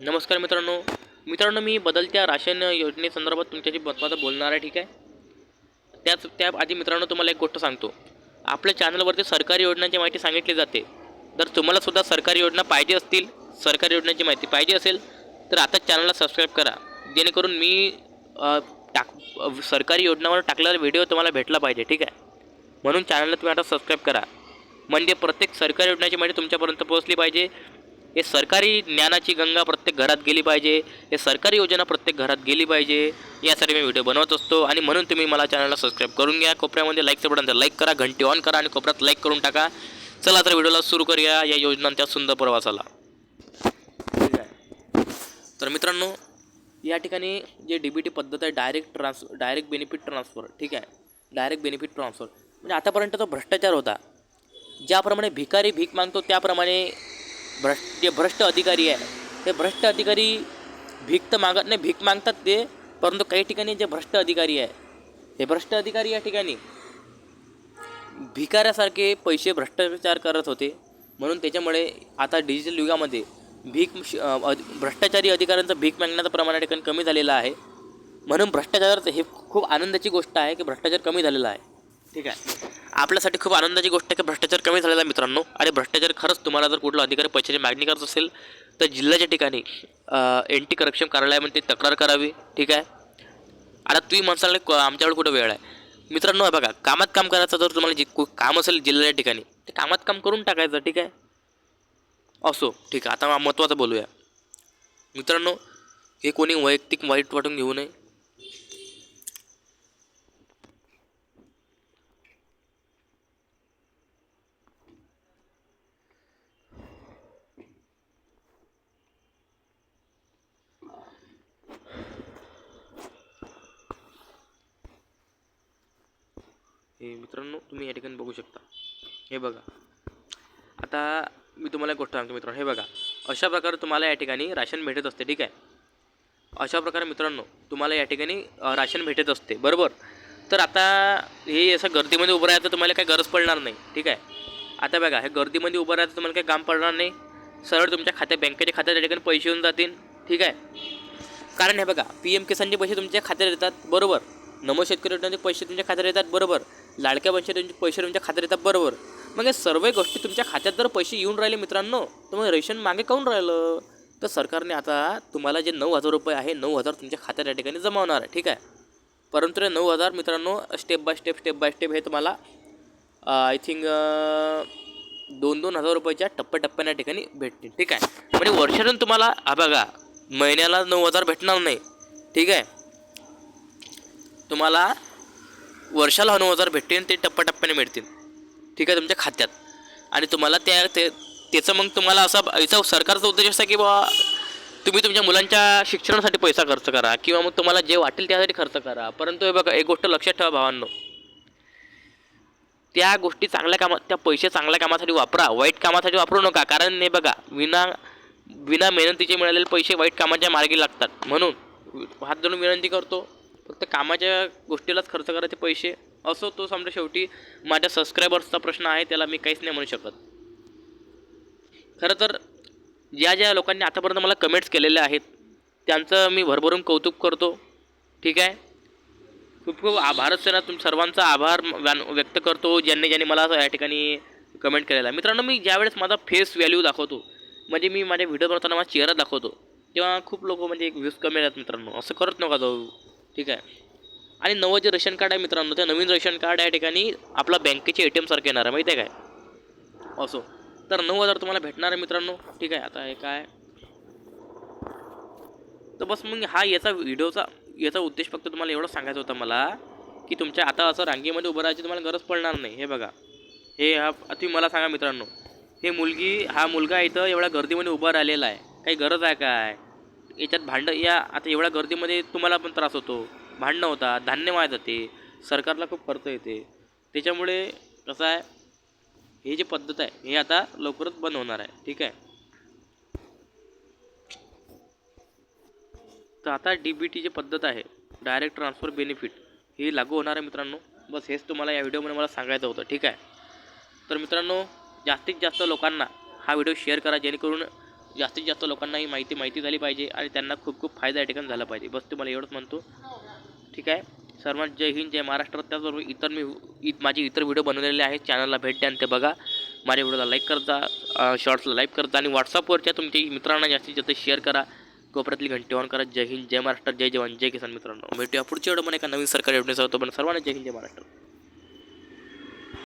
नमस्कार मित्रांनो. मित्रांनो मी बदलत्या राशन योजनेसंदर्भात तुमच्याशी महत्त्वाचं बोलणार आहे ठीक आहे? त्याच त्या आधी मित्रांनो तुम्हाला एक गोष्ट सांगतो. आपल्या चॅनलवरती सरकारी योजनांची माहिती सांगितली जाते. जर तुम्हाला सुद्धा सरकारी योजना पाहिजे असतील सरकारी योजनांची माहिती पाहिजे असेल तर आता चॅनलला सबस्क्राईब करा. जेणेकरून मी टाक सरकारी योजनावर टाकलेला व्हिडिओ तुम्हाला भेटला पाहिजे ठीक आहे? म्हणून चॅनलला तुम्ही आता सबस्क्राईब करा. म्हणजे प्रत्येक सरकारी योजनाची माहिती तुमच्यापर्यंत पोहोचली पाहिजे. हे सरकारी ज्ञानाची गंगा प्रत्येक घरात गेली पाहिजे. हे सरकारी योजना प्रत्येक घरात गेली पाहिजे. यासाठी मी व्हिडिओ बनवत असतो आणि म्हणून तुम्ही मला चॅनलला सबस्क्राईब करून घ्या. कोपऱ्यामध्ये लाईकचं बटन लाईक करा घंटी ऑन करा आणि कोपऱ्यात लाईक करून टाका. चला तर व्हिडिओला सुरू करूया या योजनांच्या सुंदर प्रवासाला. ठीक आहे तर मित्रांनो या ठिकाणी जे डी बी टी पद्धत आहे direct trans direct benefit transfer ठीक आहे? डायरेक्ट बेनिफिट ट्रान्सफर म्हणजे आतापर्यंत तो भ्रष्टाचार होता. ज्याप्रमाणे भिकारी भीक मागतो त्याप्रमाणे भ्रष्ट जे भ्रष्ट अधिकारी आहे ते भ्रष्ट अधिकारी भीक तर मागत नाही भीक मागतात ते परंतु काही ठिकाणी जे भ्रष्ट अधिकारी आहे हे भ्रष्ट अधिकारी या ठिकाणी भिकाऱ्यासारखे पैसे भ्रष्टाचार करत होते. म्हणून त्याच्यामुळे आता डिजिटल युगामध्ये भीक श- भ्रष्टाचारी अधिकाऱ्यांचं भीक मागण्याचं प्रमाण या ठिकाणी कमी झालेलं आहे. म्हणून भ्रष्टाचाराचं हे खूप आनंदाची गोष्ट आहे की भ्रष्टाचार कमी झालेला आहे. ठीक आहे. आपल्यासाठी खूप आनंदाची गोष्ट आहे की भ्रष्टाचार कमी झालेला आहे मित्रांनो. आणि भ्रष्टाचार खरंच तुम्हाला जर कुठला अधिकारी पैशाची मागणी करत असेल तर जिल्ह्याच्या ठिकाणी एंटी करप्शन कार्यालयामध्ये तक्रार करावी ठीक आहे? आता तुम्ही म्हणसाल "क- आमच्याकडे कुठं वेळ आहे? मित्रांनो बघा कामात काम करायचं जर तुम्हाला जे कु- काम असेल जिल्ह्याच्या ठिकाणी ते कामात काम करून टाकायचं ठीक आहे? असो ठीक आहे आता महत्त्वाचं बोलूया. मित्रांनो हे कोणी वैयक्तिक वाईट वाटून घेऊ नये. हे मित्रांनो तुम्ही या ठिकाणी बघू शकता. हे बघा. आता मी तुम्हाला एक गोष्ट सांगतो मित्रांनो. हे बघा. अशा प्रकारे तुम्हाला या ठिकाणी राशन भेटत असते ठीक आहे? अशा प्रकारे मित्रांनो तुम्हाला या ठिकाणी राशन भेटत असते बरोबर? तर आता हे असं गर्दीमध्ये उभं राहायचं तुम्हाला काही गरज पडणार नाही ठीक आहे? आता बघा हे गर्दीमध्ये उभं राहायचं तुम्हाला काही काम पडणार नाही. सरळ तुमच्या खात्या बँकेच्या खात्यात या ठिकाणी पैसे येऊन जातील ठीक आहे? कारण हे बघा पी एम किसानचे पैसे तुमच्या खात्यात येतात बरोबर? नमो शेतकरी योजनेचे पैसे तुमच्या खात्यात येतात बरोबर? लाडक्या पैसे तुमचे पैसे तुमच्या खात्यात येतात बरोबर. मग या सर्व गोष्टी तुमच्या खात्यात जर पैसे येऊन राहिले मित्रांनो तर मग रेशन मागे काऊन राहिलं? तर सरकारने आता तुम्हाला जे नऊ हजार रुपये आहे नऊ हजार तुमच्या खात्यात या ठिकाणी जमावणार आहे ठीक आहे? परंतु हे नऊ हजार मित्रांनो step by step step by step हे तुम्हाला आय थिंक दोन दोन हजार रुपयाच्या टप्प्याटप्प्याने या ठिकाणी भेटतील ठीक आहे? म्हणजे वर्षातून तुम्हाला हा बघा महिन्याला नऊ हजार भेटणार नाही ठीक आहे? तुम्हाला वर्षाला नऊ हजार भेटतील ते टप्प्याटप्प्याने मिळतील. ठीक आहे तुमच्या खात्यात. आणि तुम्हाला त्या ते त्याचं मग तुम्हाला असा याचा सरकारचा उद्देश असा की बाबा तुम्ही तुमच्या मुलांच्या शिक्षणासाठी पैसा खर्च करा किंवा मग तुम्हाला जे वाटेल त्यासाठी खर्च करा. परंतु हे बघा एक गोष्ट लक्षात ठेवा भावांनो. त्या गोष्टी चांगल्या कामात त्या पैसे चांगल्या कामासाठी वापरा. वाईट कामासाठी वापरू नका. कारण हे बघा विना विना मेहनतीचे मिळालेले पैसे वाईट कामाच्या मार्गी लागतात. म्हणून हात धरून विनंती करतो फक्त कामाच्या गोष्टीलाच खर्च करायचे पैसे असो तो समजा शेवटी माझ्या सबस्क्रायबर्सचा प्रश्न आहे त्याला मी काहीच नाही म्हणू शकत. खरं तर ज्या ज्या लोकांनी आतापर्यंत मला कमेंट्स केलेल्या आहेत त्यांचं मी भरभरून कौतुक करतो. ठीक आहे? खूप खूप आ भारत सेना तुम सर्वांचा आभार व्यक्त करतो ज्यांनी ज्यांनी मला या ठिकाणी कमेंट केलेला. आहे मित्रांनो मी ज्यावेळेस माझा फेस व्हॅल्यू दाखवतो म्हणजे मी माझ्या व्हिडिओ बनवताना माझा चेहरा दाखवतो तेव्हा खूप लोक म्हणजे व्ह्यूज कमी येतात मित्रांनो. असं करत नका जाऊ. ठीक आहे. आणि नवं जे रेशन कार्ड आहे मित्रांनो ते नवीन रेशन कार्ड या ठिकाणी आपला बँकेचे ए टी एमसारखे येणार आहे माहिती आहे काय? असो. तर नऊ हजार तुम्हाला भेटणार आहे मित्रांनो. ठीक आहे आता हे काय? तर बस मग हा याचा व्हिडिओचा याचा उद्देश फक्त तुम्हाला एवढं सांगायचं होतं मला की तुमच्या आता असं रांगेमध्ये उभं राहायची तुम्हाला गरज पडणार नाही. हे बघा. हे हा तुम्ही मला सांगा मित्रांनो. हे मुलगी हा मुलगा इथं एवढ्या गर्दीमध्ये उभा राहिलेला आहे. काही गरज आहे काय? याच्यात भांडं या आता एवढ्या गर्दीमध्ये तुम्हाला पण त्रास होतो. भांडणं होतात धान्य वाया जाते. सरकारला खूप खर्च येते. त्याच्यामुळे कसं आहे हे जे पद्धत आहे हे आता लवकरच बंद होणार आहे. ठीक आहे? तर आता डी बी टी जी पद्धत आहे डायरेक्ट ट्रान्सफर बेनिफिट हे लागू होणार आहे मित्रांनो. बस हेच तुम्हाला या व्हिडिओमध्ये मला सांगायचं होतं. ठीक आहे? तर मित्रांनो जास्तीत जास्त लोकांना हा व्हिडिओ शेअर करा जेणेकरून जास्तीत जास्त लोकांना ही माहिती माहिती झाली पाहिजे आणि त्यांना खूप खूप फायदा या ठिकाणी झाला पाहिजे. बस तुम्हाला एवढंच म्हणतो. ठीक आहे? सर्वांना जय हिंद जय महाराष्ट्र. त्याचबरोबर इतर मी इत माझे इतर व्हिडिओ बनवलेले आहेत. चॅनलला भेट द्या आणि ते बघा. माझ्या व्हिडिओला लाईक करता शॉर्ट्सला लाईक करता आणि व्हॉट्सअपवरच्या तुमच्या मित्रांना जास्तीत जास्त शेअर करा. कोपऱ्यातली घंटी ऑन करा. जय हिंद जय महाराष्ट्र जय जवान जय किसान मित्रांनो. भेटूया पुढच्या व्हिडिओमध्ये एका नवीन सरकारी योजनेसह तो पण सर्वांना जय हिंद जय महाराष्ट्र.